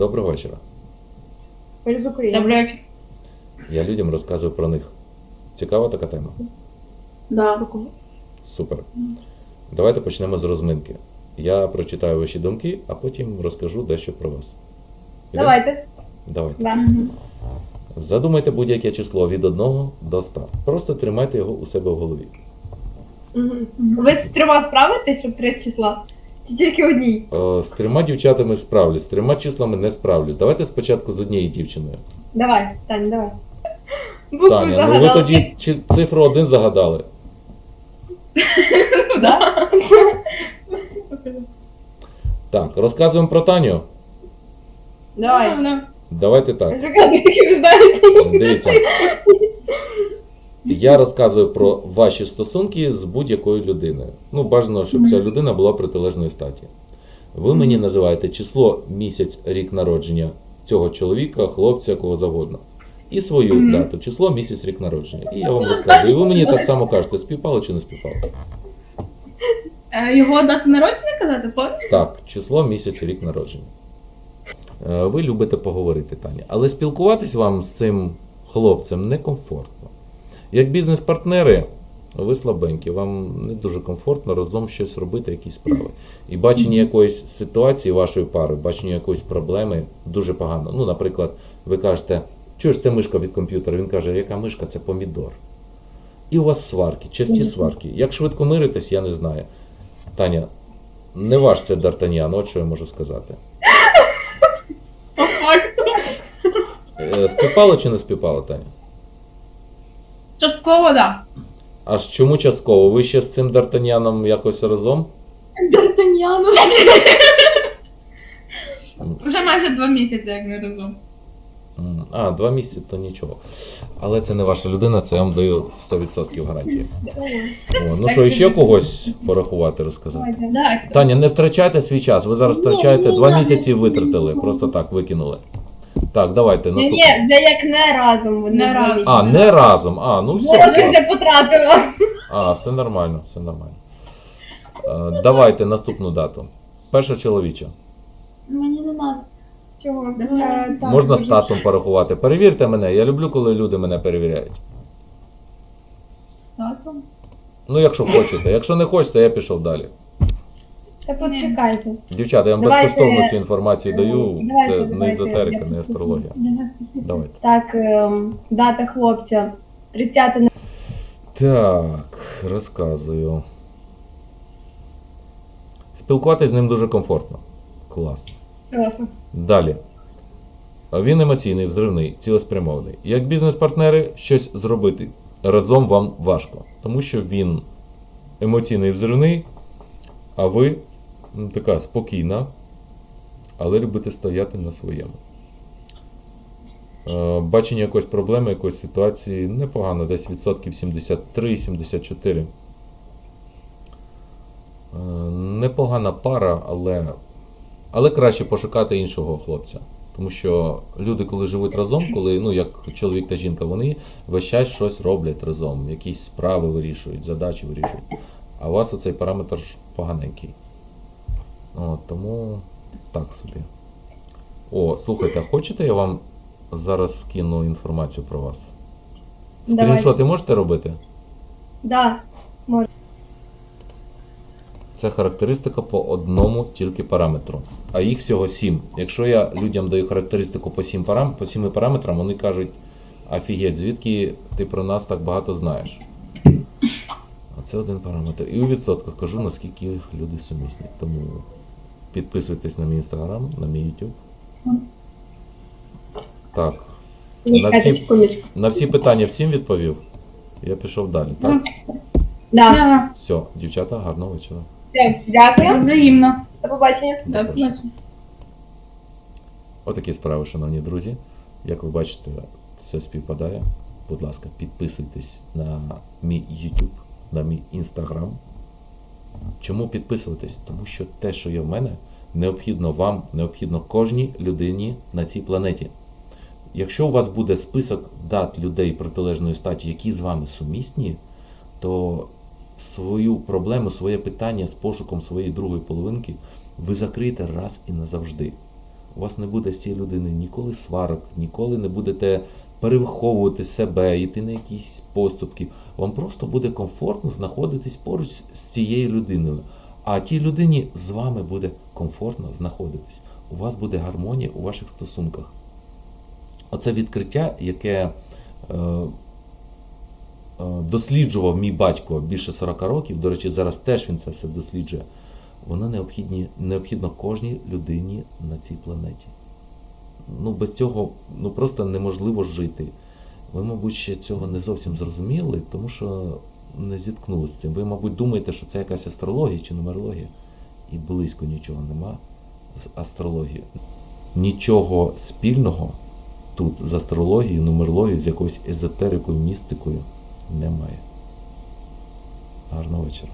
Доброго вечора. Добрий вечір. Я людям розказую про них. Цікава така тема? Да. Супер. Давайте почнемо з розминки. Я прочитаю ваші думки, а потім розкажу дещо про вас. Ідемо? Давайте. Давайте. Да. Задумайте будь-яке число від 1 до 100. Просто тримайте його у себе в голові. Ви з трьома справитесь, щоб три числа? Чи тільки одній? Е, З трьома дівчатами справлюсь, з трьома числами не справлюсь. Давайте спочатку з однією дівчиною. Давай, Таня, давай. Букву Таня, ну ви тоді чи- цифру 1 загадали. Да? Так, розказуємо про Таню. Давай. Давайте так. Заказуй, які ви знаєте. Дивіться. Я розказую про ваші стосунки з будь-якою людиною. Ну, бажано, щоб ця людина була протилежної статі. Ви мені називаєте число, місяць, рік народження цього чоловіка, хлопця, кого завгодно. І свою дату, число, місяць, рік народження. І я вам розказую. І ви мені так само кажете, співпало чи не співпало. Е, Його дату народження казати, помніш? Так, число, місяць, рік народження. Е, Ви любите поговорити, Таня. Але спілкуватись вам з цим хлопцем некомфортно. Як бізнес-партнери, ви слабенькі, вам не дуже комфортно разом щось робити, якісь справи. І бачення якоїсь ситуації вашої пари, бачення якоїсь проблеми дуже погано. Ну, наприклад, ви кажете, чуєш, це мишка від комп'ютера. Він каже, яка мишка? Це помідор. І у вас сварки, часті сварки. Як швидко миритесь, я не знаю. Таня, не ваш це Д'Артаньян, от що я можу сказати. По факту. Е, Співпало чи не співпало, Таня? Частково, да. Аж чому частково? Ви ще з цим Д'Артаньяном якось разом? Д'Артаньяну. Вже майже два місяці, як не разом. А, два місяці то нічого. Але це не ваша людина, це я вам даю 100% гарантії. О, ну що, ще когось порахувати, розказати? Таня, не втрачайте свій час. Ви зараз втрачаєте два місяці витратили, просто так викинули. Так, давайте Ні, наступне. ні, вже як не разом. Вони Не разом. А, не разом. А, ну все. Я клас. вже потратила. А, все нормально, все нормально. Е, давайте наступну дату. Перша чоловіча. Мені не треба. Чого? Е, так, Можна дуже. статом порахувати. Перевірте мене. Я люблю, коли люди мене перевіряють. Татом? Ну, якщо хочете. Якщо не хочете, я пішов далі. Та почекайте. Дівчата, я вам Давайте, безкоштовно цю інформацію даю. давайте, Це давайте, не езотерика, я- не астрологія. Давайте. Так, ем, дата хлопця. 30 на Так, розказую. Спілкуватись з ним дуже комфортно. Класно. Далі. Він емоційний, взривний, цілеспрямований. Як бізнес-партнери, щось зробити разом вам важко, тому що він емоційний, взривний, а ви така спокійна, але любите стояти на своєму. Е, Бачення якоїсь проблеми, якоїсь ситуації непогано, десь відсотків 73-74. Е, Непогана пара, але але краще пошукати іншого хлопця. Тому що люди, коли живуть разом, коли, ну, як чоловік та жінка, вони весь час щось роблять разом, якісь справи вирішують, задачі вирішують. А у вас оцей параметр поганенький. От, тому так собі. О, слухайте, а хочете я вам зараз скину інформацію про вас? Скріншоти можете робити? Да. Це характеристика по одному тільки параметру. А їх всього сім. Якщо я людям даю характеристику по сім парам, по сіми параметрам, вони кажуть: офігеть, звідки ти про нас так багато знаєш? А це один параметр. І у відсотках кажу, наскільки люди сумісні. Тому підписуйтесь на мій інстаграм, на мій YouTube. Так. На всі, на всі питання всім відповів. Я пішов далі. Так? Да. Да. Все, дівчата, гарного вечора. Дякую. Взаємно. До побачення. До побачення. Отакі справи, шановні друзі. Як ви бачите, все співпадає. Будь ласка, підписуйтесь на мій YouTube, на мій Instagram. Чому підписуватись? Тому що те, що є в мене, необхідно вам, необхідно кожній людині на цій планеті. Якщо у вас буде список дат людей протилежної статі, які з вами сумісні, то свою проблему, своє питання з пошуком своєї другої половинки ви закриєте раз і назавжди. У вас не буде з цією людиною ніколи сварок, ніколи не будете перевиховувати себе, йти на якісь поступки. Вам просто буде комфортно знаходитись поруч з цією людиною. А тій людині з вами буде комфортно знаходитись. У вас буде гармонія у ваших стосунках. Оце відкриття, яке е, е, досліджував мій батько більше 40 років, до речі, зараз теж він це все досліджує. Воно необхідні, необхідно кожній людині на цій планеті. Ну, без цього ну, просто неможливо жити. Ви, мабуть, ще цього не зовсім зрозуміли, тому що не зіткнулися з цим. Ви, мабуть, думаєте, що це якась астрологія чи нумерологія, і близько нічого нема з астрологією. Нічого спільного тут з астрологією, нумерологією, з якоюсь езотерикою, містикою немає. Гарного вечора.